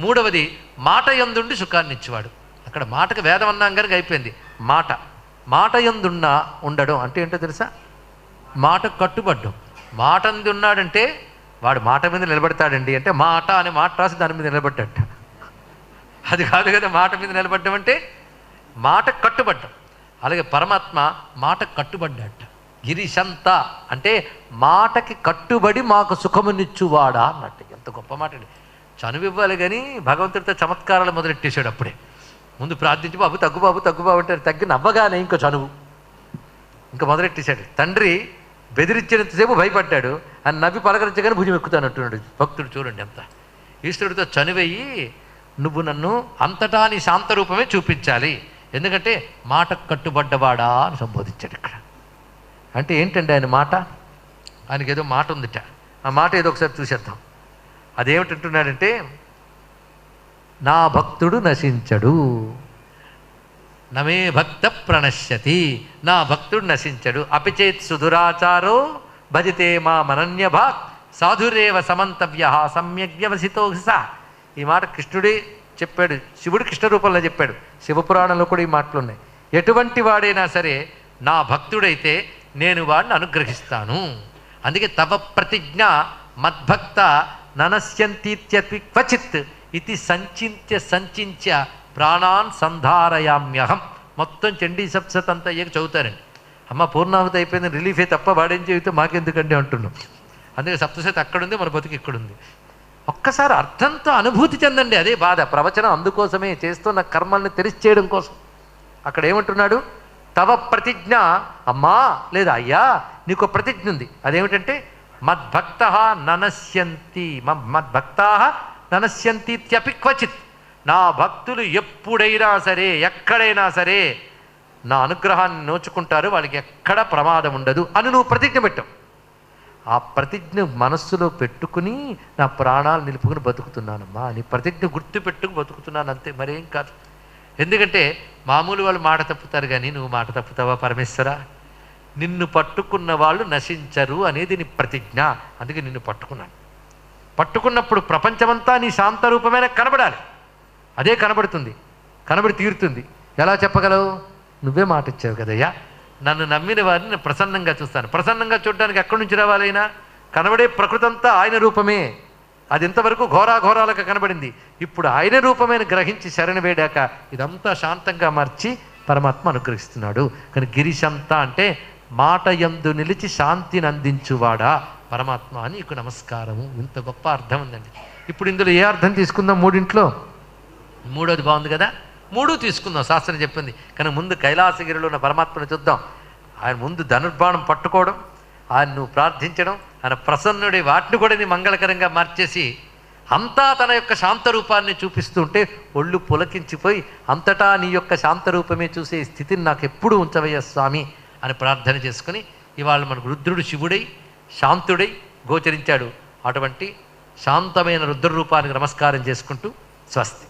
మూడవది మాట ఎందుండి సుఖాన్ని ఇచ్చేవాడు. అక్కడ మాటకు వేదం అన్నాం కనుక అయిపోయింది. మాట. మాట ఎందున్నా ఉండడం అంటే ఏంటో తెలుసా? మాట కట్టుబడ్డం. మాట అంది ఉన్నాడంటే వాడు మాట మీద నిలబడతాడండి అంటే మాట అనే మాట రాసి దాని మీద నిలబడ్డట. అది కాదు కదా మాట మీద నిలబడ్డం అంటే మాట కట్టుబడ్డం. అలాగే పరమాత్మ మాట కట్టుబడ్డట. గిరిశంత అంటే మాటకి కట్టుబడి మాకు సుఖమునిచ్చువాడా అన్నట్టు. ఎంత గొప్ప మాట అండి చనువివ్వాలి కానీ భగవంతుడితో చమత్కారాలు మొదలెట్టేశాడు అప్పుడే. ముందు ప్రార్థించి బాబు తగ్గు బాబు తగ్గు బాబు అంటే తగ్గి నవ్వగానే ఇంకో చనువు. ఇంకా మొదలెట్టేశాడు. తండ్రి బెదిరించినంతసేపు భయపడ్డాడు. అని నవ్వి పలకరించగానే భుజం ఎక్కుతానంటున్నాడు భక్తుడు చూడండి ఎంత. ఈశ్వరుడితో చనివయ్యి నువ్వు నన్ను అంతటా నీ శాంత రూపమే చూపించాలి. ఎందుకంటే మాట కట్టుబడ్డవాడా అని సంబోధించాడు ఇక్కడ. అంటే ఏంటండి ఆయన మాట? ఆయనకి ఏదో మాట ఉందిట. ఆ మాట ఏదో ఒకసారి చూసేద్దాం. అదేమిటంటున్నాడంటే నా భక్తుడు నశించడు. నమే భక్త ప్రణశ్యతి నా భక్తుడు నశించడు. అపిచేత్ సుధురాచారో భజితే మా మనన్య భాక్ సాధురేవ సమంతవ్య సమ్యక్ వ్యవసితో ఈ మాట కృష్ణుడే చెప్పాడు శివుడు కృష్ణ రూపంలో చెప్పాడు. శివపురాణంలో కూడా ఈ మాటలు ఉన్నాయి ఎటువంటి వాడైనా సరే నా భక్తుడైతే నేను వాడిని అనుగ్రహిస్తాను. అందుకే తవ ప్రతిజ్ఞ మద్భక్త ననశ్యంతీత్యపి క్వచిత్ ఇది సంచింత్య సంచించ ప్రాణాన్ సంధారయామ్యహం. మొత్తం చండీ సప్సత్ అంతా అయ్యాక చదువుతారండి. అమ్మ పూర్ణాహుతి అయిపోయింది రిలీఫే తప్ప వాడేం చెబితే మాకెందుకండి అంటున్నాం. అందుకే సప్తశతి అక్కడుంది మన బతుకు ఇక్కడుంది. ఒక్కసారి అర్థంతో అనుభూతి చెందండి అదే బాధ. ప్రవచనం అందుకోసమే చేస్తున్న కర్మల్ని తెలిసి చేయడం కోసం. అక్కడ ఏమంటున్నాడు? తవ ప్రతిజ్ఞ అమ్మా లేదా అయ్యా నీకు ప్రతిజ్ఞ ఉంది. అదేమిటంటే మద్భక్త ననశ్యంతి. మ- మద్భక్తా ననశ్యంతీత్యపి క్వచిత్. నా భక్తులు ఎప్పుడైనా సరే ఎక్కడైనా సరే నా అనుగ్రహాన్ని నోచుకుంటారు వాళ్ళకి ఎక్కడ ప్రమాదం ఉండదు అని నువ్వు ప్రతిజ్ఞ పెట్టావు. ఆ ప్రతిజ్ఞ మనస్సులో పెట్టుకుని నా ప్రాణాలు నిలుపుకుని బతుకుతున్నానమ్మా నీ ప్రతిజ్ఞ గుర్తు పెట్టుకు బతుకుతున్నాను అంతే మరేం కాదు. ఎందుకంటే మామూలు వాళ్ళు మాట తప్పుతారు కానీ నువ్వు మాట తప్పుతావా పరమేశ్వరా? నిన్ను పట్టుకున్న వాళ్ళు నశించరు అనేది నీ ప్రతిజ్ఞ. అందుకే నిన్ను పట్టుకున్నాను. పట్టుకున్నప్పుడు ప్రపంచమంతా నీ శాంత రూపమైన కనబడాలి. అదే కనబడుతుంది. కనబడి తీరుతుంది. ఎలా చెప్పగలవు? నువ్వే మాట ఇచ్చావు కదయ్యా. నన్ను నమ్మిన వారిని నేను ప్రసన్నంగా చూస్తాను. ప్రసన్నంగా చూడడానికి ఎక్కడి నుంచి రావాలైనా కనబడే ప్రకృతి అంతా ఆయన రూపమే. అది ఇంతవరకు ఘోరాఘోరాలకు కనబడింది? ఇప్పుడు ఆయన రూపమైన గ్రహించి శరణ వేడాక ఇదంతా శాంతంగా మార్చి పరమాత్మ అనుగ్రహిస్తున్నాడు. కానీ గిరిశంత అంటే మాట యందు నిలిచి శాంతిని అందించువాడా? పరమాత్మ అని నీకు నమస్కారము. ఇంత గొప్ప అర్థం ఉందండి. ఇప్పుడు ఇందులో ఏ అర్థం తీసుకుందాం మూడింట్లో? మూడోది బాగుంది కదా? మూడు తీసుకుందాం. శాస్త్రం చెప్పింది. కానీ ముందు కైలాసగిరిలో ఉన్న పరమాత్మను చూద్దాం. ఆయన ముందు ధనుర్బాణం పట్టుకోవడం ఆయన నువ్వు ప్రార్థించడం ఆయన ప్రసన్నుడి వాటిని కూడా నీ మంగళకరంగా మార్చేసి అంతా తన యొక్క శాంత రూపాన్ని చూపిస్తుంటే ఒళ్ళు పులకించిపోయి అంతటా నీ యొక్క శాంత రూపమే చూసే స్థితిని నాకు ఎప్పుడు ఉంచవయ్య స్వామి? అని ప్రార్థన చేసుకుని ఇవాళ మనకు రుద్రుడు శివుడై శాంతుడై గోచరించాడు. అటువంటి శాంతమైన రుద్ర రూపానికి నమస్కారం చేసుకుంటూ స్వస్తి.